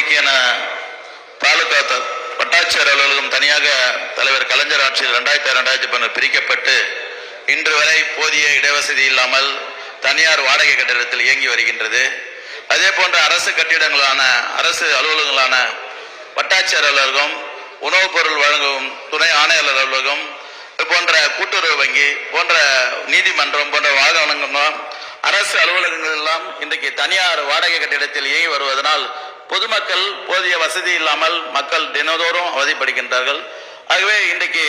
பகுதிக்கு என தாலுகா வட்டாட்சியர் அலுவலகம் தனியாக தலைவர் கலைஞர் ஆட்சியில் ரெண்டாயிரத்தி ரெண்டாயிரத்தி பன்னெண்டு பிரிக்கப்பட்டு இன்று வரை போதிய இடவசதி இல்லாமல் தனியார் வாடகை கட்டிடத்தில் இயங்கி வருகின்றது. அதே போன்ற அரசு கட்டிடங்களான அரசு அலுவலகங்களான வட்டாட்சியர் அலுவலகம் உணவுப் பொருள் வழங்கும் துணை ஆணையாளர் அலுவலகம் போன்ற கூட்டுறவு வங்கி போன்ற நீதிமன்றம் போன்ற வாகனங்கள் அரசு அலுவலகங்கள் எல்லாம் இன்றைக்கு தனியார் வாடகை கட்டிடத்தில் இயங்கி வருவதனால் பொதுமக்கள் போதிய வசதி இல்லாமல் மக்கள் தினதோறும் அவதிப்படுகின்றார்கள். ஆகவே இன்றைக்கு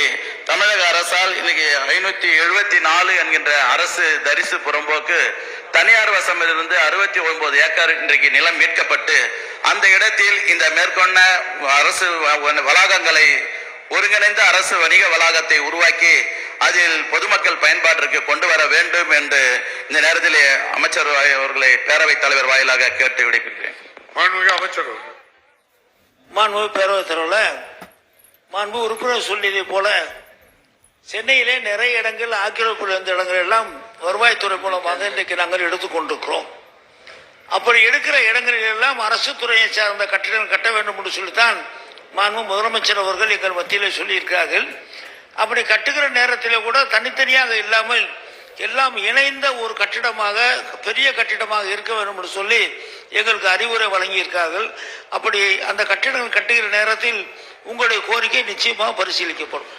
தமிழக அரசால் இன்னைக்கு ஐநூத்தி எழுபத்தி நாலு என்கின்ற அரசு தரிசு புறம்போக்கு தனியார் வசமிலிருந்து அறுபத்தி ஒன்பது ஏக்கர் இன்றைக்கு நிலம் மீட்கப்பட்டு அந்த இடத்தில் இந்த மேற்கொண்ட அரசு வளாகங்களை ஒருங்கிணைந்த அரசு வணிக வளாகத்தை உருவாக்கி அதில் பொதுமக்கள் பயன்பாட்டிற்கு கொண்டு வர வேண்டும் என்று இந்த நேரத்திலே அமைச்சர் அவர்களை பேரவைத் தலைவர் வாயிலாக கேட்டு விடைபெறுகிறேன். அமைச்சர்கள் மாண்பு பேரவைத் தலைவரில் மாண்பு உறுப்பினர் சொல்லியதை போல சென்னையிலே நிறைய இடங்கள் ஆக்கிரமிப்பில் இந்த இடங்கள் எல்லாம் வருவாய்த்துறை மூலமாக இன்றைக்கு நாங்கள் எடுத்துக்கொண்டிருக்கிறோம் அப்படி எடுக்கிற இடங்களில் எல்லாம் அரசு துறையை சார்ந்த கட்டிடங்கள் கட்ட வேண்டும் என்று சொல்லித்தான் மாண்பு முதலமைச்சர் அவர்கள் எங்கள் மத்தியிலே சொல்லியிருக்கிறார்கள். அப்படி கட்டுகிற நேரத்தில் கூட தனித்தனியாக இல்லாமல் எல்லாம் இணைந்த ஒரு கட்டிடமாக பெரிய கட்டிடமாக இருக்க வேண்டும் என்று சொல்லி எங்களுக்கு அறிவுரை வழங்கியிருக்கார்கள். அப்படி அந்த கட்டிடங்கள் கட்டுகிற நேரத்தில் உங்களுடைய கோரிக்கை நிச்சயமாக பரிசீலிக்கப்படும்.